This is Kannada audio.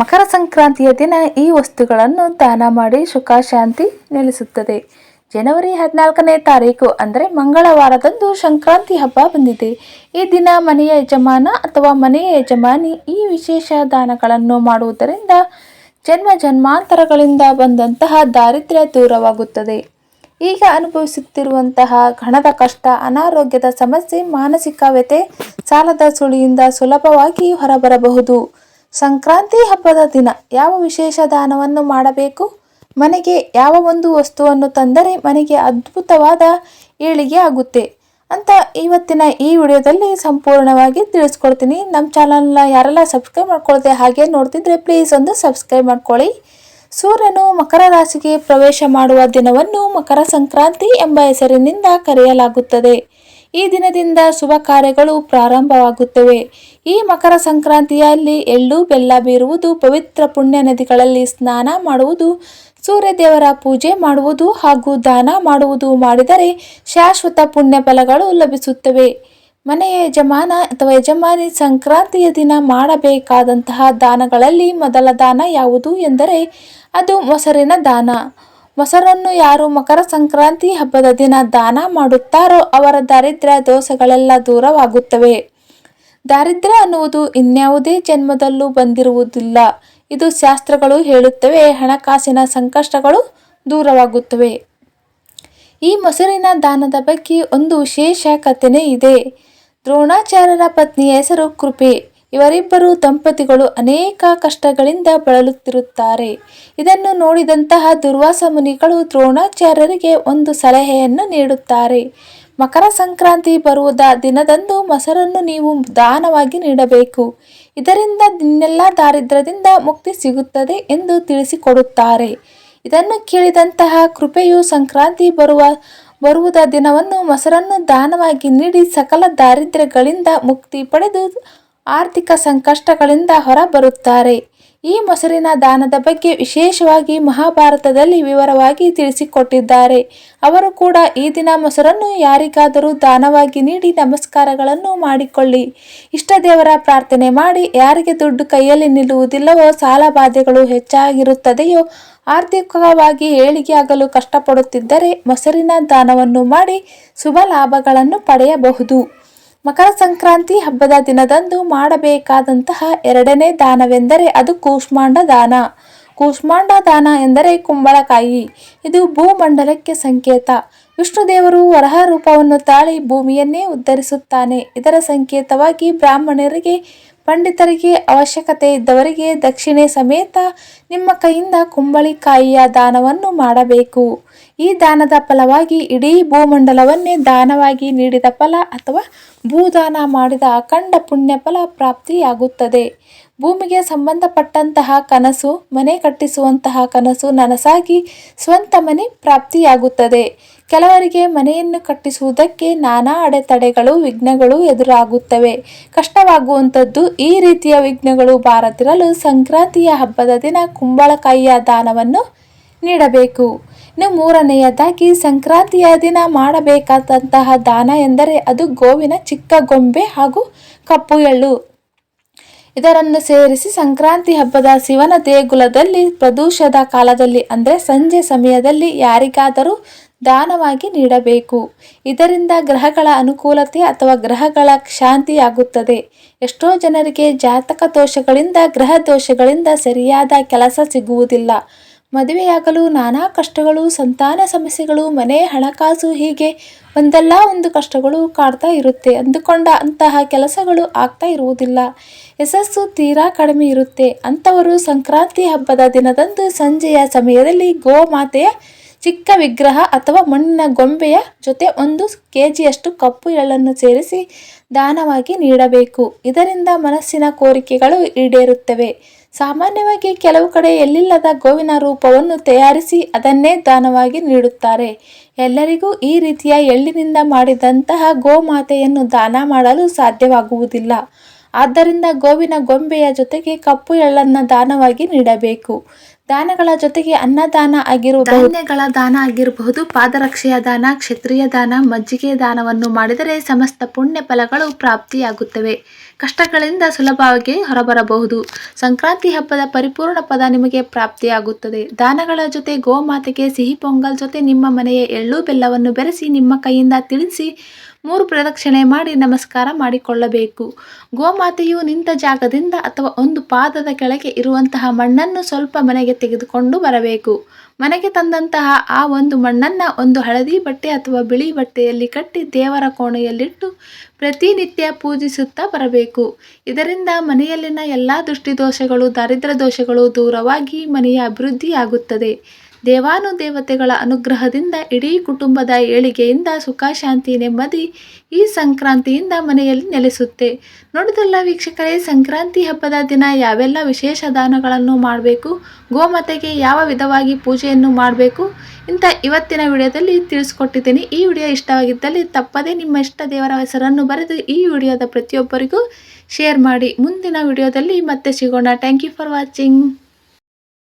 ಮಕರ ಸಂಕ್ರಾಂತಿಯ ದಿನ ಈ ವಸ್ತುಗಳನ್ನು ದಾನ ಮಾಡಿ ಸುಖ ಶಾಂತಿ ನೆಲೆಸುತ್ತದೆ. ಜನವರಿ ಹದಿನಾಲ್ಕನೇ ತಾರೀಕು ಅಂದರೆ ಮಂಗಳವಾರದಂದು ಸಂಕ್ರಾಂತಿ ಹಬ್ಬ ಬಂದಿದೆ. ಈ ದಿನ ಮನೆಯ ಯಜಮಾನ ಅಥವಾ ಮನೆಯ ಯಜಮಾನಿ ಈ ವಿಶೇಷ ದಾನಗಳನ್ನು ಮಾಡುವುದರಿಂದ ಜನ್ಮ ಜನ್ಮಾಂತರಗಳಿಂದ ಬಂದಂತಹ ದಾರಿದ್ರ್ಯ ದೂರವಾಗುತ್ತದೆ. ಈಗ ಅನುಭವಿಸುತ್ತಿರುವಂತಹ ಹಣದ ಕಷ್ಟ, ಅನಾರೋಗ್ಯದ ಸಮಸ್ಯೆ, ಮಾನಸಿಕ ವ್ಯತೆ ಸಾಲದ ಸುಳಿಯಿಂದ ಸುಲಭವಾಗಿ ಹೊರಬರಬಹುದು. ಸಂಕ್ರಾಂತಿ ಹಬ್ಬದ ದಿನ ಯಾವ ವಿಶೇಷ ದಾನವನ್ನು ಮಾಡಬೇಕು? ಮನೆಗೆ ಯಾವ ಒಂದು ವಸ್ತುವನ್ನು ತಂದರೆ ಮನೆಗೆ ಅದ್ಭುತವಾದ ಏಳಿಗೆ ಆಗುತ್ತೆ? ಅಂತ ಇವತ್ತಿನ ಈ ವಿಡಿಯೋದಲ್ಲಿ ಸಂಪೂರ್ಣವಾಗಿ ತಿಳಿಸ್ಕೊಡ್ತೀನಿ. ನಮ್ಮ ಚಾನಲ್ನ ಯಾರೆಲ್ಲ ಸಬ್ಸ್ಕ್ರೈಬ್ ಮಾಡ್ಕೊಳ್ದೆ ಹಾಗೆ ನೋಡ್ತಿದ್ರೆ ಪ್ಲೀಸ್ ಒಂದು ಸಬ್ಸ್ಕ್ರೈಬ್ ಮಾಡ್ಕೊಳ್ಳಿ. ಸೂರ್ಯನು ಮಕರ ರಾಶಿಗೆ ಪ್ರವೇಶ ಮಾಡುವ ದಿನವನ್ನು ಮಕರ ಸಂಕ್ರಾಂತಿ ಎಂಬ ಹೆಸರಿನಿಂದ ಕರೆಯಲಾಗುತ್ತದೆ. ಈ ದಿನದಿಂದ ಶುಭ ಕಾರ್ಯಗಳು ಪ್ರಾರಂಭವಾಗುತ್ತವೆ. ಈ ಮಕರ ಸಂಕ್ರಾಂತಿಯಲ್ಲಿ ಎಳ್ಳು, ಬೆಲ್ಲ ಬೀರುವುದು, ಪವಿತ್ರ ಪುಣ್ಯ ನದಿಗಳಲ್ಲಿ ಸ್ನಾನ ಮಾಡುವುದು, ಸೂರ್ಯದೇವರ ಪೂಜೆ ಮಾಡುವುದು ಹಾಗೂ ದಾನ ಮಾಡುವುದು ಮಾಡಿದರೆ ಶಾಶ್ವತ ಪುಣ್ಯ ಫಲಗಳು ಲಭಿಸುತ್ತವೆ. ಮನೆಯ ಯಜಮಾನ ಅಥವಾ ಯಜಮಾನಿ ಸಂಕ್ರಾಂತಿಯ ದಿನ ಮಾಡಬೇಕಾದಂತಹ ದಾನಗಳಲ್ಲಿ ಮೊದಲ ದಾನ ಯಾವುದು ಎಂದರೆ ಅದು ಮೊಸರಿನ ದಾನ. ಮೊಸರನ್ನು ಯಾರು ಮಕರ ಸಂಕ್ರಾಂತಿ ಹಬ್ಬದ ದಿನ ದಾನ ಮಾಡುತ್ತಾರೋ ಅವರ ದಾರಿದ್ರ್ಯ ದೋಷಗಳೆಲ್ಲ ದೂರವಾಗುತ್ತವೆ. ದಾರಿದ್ರ್ಯ ಅನ್ನುವುದು ಇನ್ಯಾವುದೇ ಜನ್ಮದಲ್ಲೂ ಬಂದಿರುವುದಿಲ್ಲ. ಇದು ಶಾಸ್ತ್ರಗಳು ಹೇಳುತ್ತವೆ, ಹಣಕಾಸಿನ ಸಂಕಷ್ಟಗಳು ದೂರವಾಗುತ್ತವೆ. ಈ ಮೊಸರಿನ ದಾನದ ಬಗ್ಗೆ ಒಂದು ವಿಶೇಷ ಕಥೆನೇ ಇದೆ. ದ್ರೋಣಾಚಾರ್ಯರ ಪತ್ನಿಯ ಹೆಸರು ಕೃಪೆ. ಇವರಿಬ್ಬರು ದಂಪತಿಗಳು ಅನೇಕ ಕಷ್ಟಗಳಿಂದ ಬಳಲುತ್ತಿರುತ್ತಾರೆ. ಇದನ್ನು ನೋಡಿದಂತಹ ದುರ್ವಾಸ ಮುನಿಗಳು ದ್ರೋಣಾಚಾರ್ಯರಿಗೆ ಒಂದು ಸಲಹೆಯನ್ನು ನೀಡುತ್ತಾರೆ. ಮಕರ ಸಂಕ್ರಾಂತಿ ಬರುವುದ ದಿನದಂದು ಮೊಸರನ್ನು ನೀವು ದಾನವಾಗಿ ನೀಡಬೇಕು. ಇದರಿಂದ ಇನ್ನೆಲ್ಲ ದಾರಿದ್ರ್ಯದಿಂದ ಮುಕ್ತಿ ಸಿಗುತ್ತದೆ ಎಂದು ತಿಳಿಸಿಕೊಡುತ್ತಾರೆ. ಇದನ್ನು ಕೇಳಿದಂತಹ ಕೃಪೆಯು ಸಂಕ್ರಾಂತಿ ಬರುವ, ಬರುವುದ ದಿನವನ್ನು ಮೊಸರನ್ನು ದಾನವಾಗಿ ನೀಡಿ ಸಕಲ ದಾರಿದ್ರ್ಯಗಳಿಂದ ಮುಕ್ತಿ ಪಡೆದು ಆರ್ಥಿಕ ಸಂಕಷ್ಟಗಳಿಂದ ಹೊರಬರುತ್ತಾರೆ. ಈ ಮೊಸರಿನ ದಾನದ ಬಗ್ಗೆ ವಿಶೇಷವಾಗಿ ಮಹಾಭಾರತದಲ್ಲಿ ವಿವರವಾಗಿ ತಿಳಿಸಿಕೊಟ್ಟಿದ್ದಾರೆ. ಅವರು ಕೂಡ ಈ ದಿನ ಮೊಸರನ್ನು ಯಾರಿಗಾದರೂ ದಾನವಾಗಿ ನೀಡಿ ನಮಸ್ಕಾರಗಳನ್ನು ಮಾಡಿಕೊಳ್ಳಿ. ಇಷ್ಟ ದೇವರ ಪ್ರಾರ್ಥನೆ ಮಾಡಿ ಯಾರಿಗೆ ದುಡ್ಡು ಕೈಯಲ್ಲಿ ನಿಲ್ಲುವುದಿಲ್ಲವೋ ಸಾಲ ಬಾಧೆಗಳು ಹೆಚ್ಚಾಗಿರುತ್ತದೆಯೋ ಆರ್ಥಿಕವಾಗಿ ಏಳಿಗೆಯಾಗಲು ಕಷ್ಟಪಡುತ್ತಿದ್ದರೆ ಮೊಸರಿನ ದಾನವನ್ನು ಮಾಡಿ ಶುಭ ಲಾಭಗಳನ್ನು ಪಡೆಯಬಹುದು. ಮಕರ ಸಂಕ್ರಾಂತಿ ಹಬ್ಬದ ದಿನದಂದು ಮಾಡಬೇಕಾದಂತಹ ಎರಡನೇ ದಾನವೆಂದರೆ ಅದು ಕೂಷ್ಮಾಂಡ ದಾನ. ಕೂಷ್ಮಾಂಡ ದಾನ ಎಂದರೆ ಕುಂಬಳಕಾಯಿ. ಇದು ಭೂಮಂಡಲಕ್ಕೆ ಸಂಕೇತ. ವಿಷ್ಣುದೇವರು ವರಹ ರೂಪವನ್ನು ತಾಳಿ ಭೂಮಿಯನ್ನೇ ಉದ್ಧರಿಸುತ್ತಾನೆ. ಇದರ ಸಂಕೇತವಾಗಿ ಬ್ರಾಹ್ಮಣರಿಗೆ, ಪಂಡಿತರಿಗೆ ಅವಶ್ಯಕತೆ ಇದ್ದವರಿಗೆ ದಕ್ಷಿಣೆ ಸಮೇತ ನಿಮ್ಮ ಕೈಯಿಂದ ಕುಂಬಳಿಕಾಯಿಯ ದಾನವನ್ನು ಮಾಡಬೇಕು. ಈ ದಾನದ ಫಲವಾಗಿ ಇಡೀ ಭೂಮಂಡಲವನ್ನೇ ದಾನವಾಗಿ ನೀಡಿದ ಫಲ ಅಥವಾ ಭೂದಾನ ಮಾಡಿದ ಅಖಂಡ ಪುಣ್ಯ ಫಲ ಪ್ರಾಪ್ತಿಯಾಗುತ್ತದೆ. ಭೂಮಿಗೆ ಸಂಬಂಧಪಟ್ಟಂತಹ ಕನಸು, ಮನೆ ಕಟ್ಟಿಸುವಂತಹ ಕನಸು ನನಸಾಗಿ ಸ್ವಂತ ಮನೆ ಪ್ರಾಪ್ತಿಯಾಗುತ್ತದೆ. ಕೆಲವರಿಗೆ ಮನೆಯನ್ನು ಕಟ್ಟಿಸುವುದಕ್ಕೆ ನಾನಾ ಅಡೆತಡೆಗಳು, ವಿಘ್ನಗಳು ಎದುರಾಗುತ್ತವೆ. ಕಷ್ಟವಾಗುವಂಥದ್ದು ಈ ರೀತಿಯ ವಿಘ್ನಗಳು ಬಾರದಿರಲು ಸಂಕ್ರಾಂತಿಯ ಹಬ್ಬದ ದಿನ ಕುಂಬಳಕಾಯಿಯ ದಾನವನ್ನು ನೀಡಬೇಕು. ಇನ್ನು ಮೂರನೆಯದಾಗಿ ಸಂಕ್ರಾಂತಿಯ ದಿನ ಮಾಡಬೇಕಾದಂತಹ ದಾನ ಎಂದರೆ ಅದು ಗೋವಿನ ಚಿಕ್ಕ ಗೊಂಬೆ ಹಾಗೂ ಕಪ್ಪು ಎಳ್ಳು. ಇದರನ್ನು ಸೇರಿಸಿ ಸಂಕ್ರಾಂತಿ ಹಬ್ಬದ ಶಿವನ ದೇಗುಲದಲ್ಲಿ ಪ್ರದೂಷದ ಕಾಲದಲ್ಲಿ ಅಂದರೆ ಸಂಜೆ ಸಮಯದಲ್ಲಿ ಯಾರಿಗಾದರೂ ದಾನವಾಗಿ ನೀಡಬೇಕು. ಇದರಿಂದ ಗ್ರಹಗಳ ಅನುಕೂಲತೆ ಅಥವಾ ಗ್ರಹಗಳ ಶಾಂತಿಯಾಗುತ್ತದೆ. ಎಷ್ಟೋ ಜನರಿಗೆ ಜಾತಕ ದೋಷಗಳಿಂದ, ಗ್ರಹ ದೋಷಗಳಿಂದ ಸರಿಯಾದ ಕೆಲಸ ಸಿಗುವುದಿಲ್ಲ. ಮದುವೆಯಾಗಲು ನಾನಾ ಕಷ್ಟಗಳು, ಸಂತಾನ ಸಮಸ್ಯೆಗಳು, ಮನೆ ಹಣಕಾಸು ಹೀಗೆ ಒಂದಲ್ಲ ಒಂದು ಕಷ್ಟಗಳು ಕಾಡ್ತಾ ಇರುತ್ತೆ. ಅಂದುಕೊಂಡ ಅಂತಹ ಕೆಲಸಗಳು ಆಗ್ತಾ ಇರುವುದಿಲ್ಲ. ಯಶಸ್ಸು ತೀರಾ ಕಡಿಮೆ ಇರುತ್ತೆ. ಅಂಥವರು ಸಂಕ್ರಾಂತಿ ಹಬ್ಬದ ದಿನದಂದು ಸಂಜೆಯ ಸಮಯದಲ್ಲಿ ಗೋಮಾತೆಯ ಚಿಕ್ಕ ವಿಗ್ರಹ ಅಥವಾ ಮಣ್ಣಿನ ಗೊಂಬೆಯ ಜೊತೆ ಒಂದು ಕೆ ಜಿಯಷ್ಟು ಕಪ್ಪು ಎಳ್ಳನ್ನು ಸೇರಿಸಿ ದಾನವಾಗಿ ನೀಡಬೇಕು. ಇದರಿಂದ ಮನಸ್ಸಿನ ಕೋರಿಕೆಗಳು ಈಡೇರುತ್ತವೆ. ಸಾಮಾನ್ಯವಾಗಿ ಕೆಲವು ಕಡೆ ಎಲ್ಲಿಲ್ಲದ ಗೋವಿನ ರೂಪವನ್ನು ತಯಾರಿಸಿ ಅದನ್ನೇ ದಾನವಾಗಿ ನೀಡುತ್ತಾರೆ. ಎಲ್ಲರಿಗೂ ಈ ರೀತಿಯ ಎಳ್ಳಿನಿಂದ ಮಾಡಿದಂತಹ ಗೋಮಾತೆಯನ್ನು ದಾನ ಮಾಡಲು ಸಾಧ್ಯವಾಗುವುದಿಲ್ಲ. ಆದ್ದರಿಂದ ಗೋವಿನ ಗೊಂಬೆಯ ಜೊತೆಗೆ ಕಪ್ಪು ಎಳ್ಳನ್ನು ದಾನವಾಗಿ ನೀಡಬೇಕು. ದಾನಗಳ ಜೊತೆಗೆ ಅನ್ನದಾನ ಆಗಿರಬಹುದು. ಧಾನ್ಯಗಳ ದಾನ ಆಗಿರಬಹುದು. ಪಾದರಕ್ಷೆಯ ದಾನ, ಕ್ಷತ್ರಿಯ ದಾನ ಮಜ್ಜಿಗೆ ದಾನವನ್ನು ಮಾಡಿದರೆ ಸಮಸ್ತ ಪುಣ್ಯ ಫಲಗಳು ಪ್ರಾಪ್ತಿಯಾಗುತ್ತವೆ. ಕಷ್ಟಗಳಿಂದ ಸುಲಭವಾಗಿ ಹೊರಬರಬಹುದು. ಸಂಕ್ರಾಂತಿ ಹಬ್ಬದ ಪರಿಪೂರ್ಣ ಪದ ನಿಮಗೆ ಪ್ರಾಪ್ತಿಯಾಗುತ್ತದೆ. ದಾನಗಳ ಜೊತೆ ಗೋಮಾತೆಗೆ ಸಿಹಿ ಪೊಂಗಲ್ ಜೊತೆ ನಿಮ್ಮ ಮನೆಯ ಎಳ್ಳು ಬೆಲ್ಲವನ್ನು ಬೆರೆಸಿ ನಿಮ್ಮ ಕೈಯಿಂದ ತಿಳಿಸಿ ಮೂರು ಪ್ರದಕ್ಷಿಣೆ ಮಾಡಿ ನಮಸ್ಕಾರ ಮಾಡಿಕೊಳ್ಳಬೇಕು. ಗೋಮಾತೆಯು ನಿಂತ ಜಾಗದಿಂದ ಅಥವಾ ಒಂದು ಪಾದದ ಕೆಳಗೆ ಇರುವಂತಹ ಮಣ್ಣನ್ನು ಸ್ವಲ್ಪ ತೆಗೆದುಕೊಂಡು ಬರಬೇಕು. ಮನೆಗೆ ತಂದಂತಹ ಆ ಒಂದು ಮಣ್ಣನ್ನು ಒಂದು ಹಳದಿ ಬಟ್ಟೆ ಅಥವಾ ಬಿಳಿ ಬಟ್ಟೆಯಲ್ಲಿ ಕಟ್ಟಿ ದೇವರ ಕೋಣೆಯಲ್ಲಿಟ್ಟು ಪ್ರತಿನಿತ್ಯ ಪೂಜಿಸುತ್ತಾ ಬರಬೇಕು. ಇದರಿಂದ ಮನೆಯಲ್ಲಿನ ಎಲ್ಲ ದೃಷ್ಟಿದೋಷಗಳು ದಾರಿದ್ರ್ಯ ದೋಷಗಳು ದೂರವಾಗಿ ಮನೆಯ ಅಭಿವೃದ್ಧಿಯಾಗುತ್ತದೆ. ದೇವಾನುದೇವತೆಗಳ ಅನುಗ್ರಹದಿಂದ ಇಡೀ ಕುಟುಂಬದ ಏಳಿಗೆಯಿಂದ ಸುಖ ಶಾಂತಿ ನೆಮ್ಮದಿ ಈ ಸಂಕ್ರಾಂತಿಯಿಂದ ಮನೆಯಲ್ಲಿ ನೆಲೆಸುತ್ತೆ. ನೋಡಿದ್ರಲ್ಲ ವೀಕ್ಷಕರೇ, ಸಂಕ್ರಾಂತಿ ಹಬ್ಬದ ದಿನ ಯಾವೆಲ್ಲ ವಿಶೇಷ ದಾನಗಳನ್ನು ಮಾಡಬೇಕು, ಗೋಮಾತೆಗೆ ಯಾವ ವಿಧವಾಗಿ ಪೂಜೆಯನ್ನು ಮಾಡಬೇಕು ಇಂಥ ಇವತ್ತಿನ ವಿಡಿಯೋದಲ್ಲಿ ತಿಳಿಸ್ಕೊಟ್ಟಿದ್ದೀನಿ. ಈ ವಿಡಿಯೋ ಇಷ್ಟವಾಗಿದ್ದಲ್ಲಿ ತಪ್ಪದೇ ನಿಮ್ಮ ಇಷ್ಟ ದೇವರ ಹೆಸರನ್ನು ಬರೆದು ಈ ವಿಡಿಯೋದ ಪ್ರತಿಯೊಬ್ಬರಿಗೂ ಶೇರ್ ಮಾಡಿ. ಮುಂದಿನ ವಿಡಿಯೋದಲ್ಲಿ ಮತ್ತೆ ಸಿಗೋಣ. Thank you for watching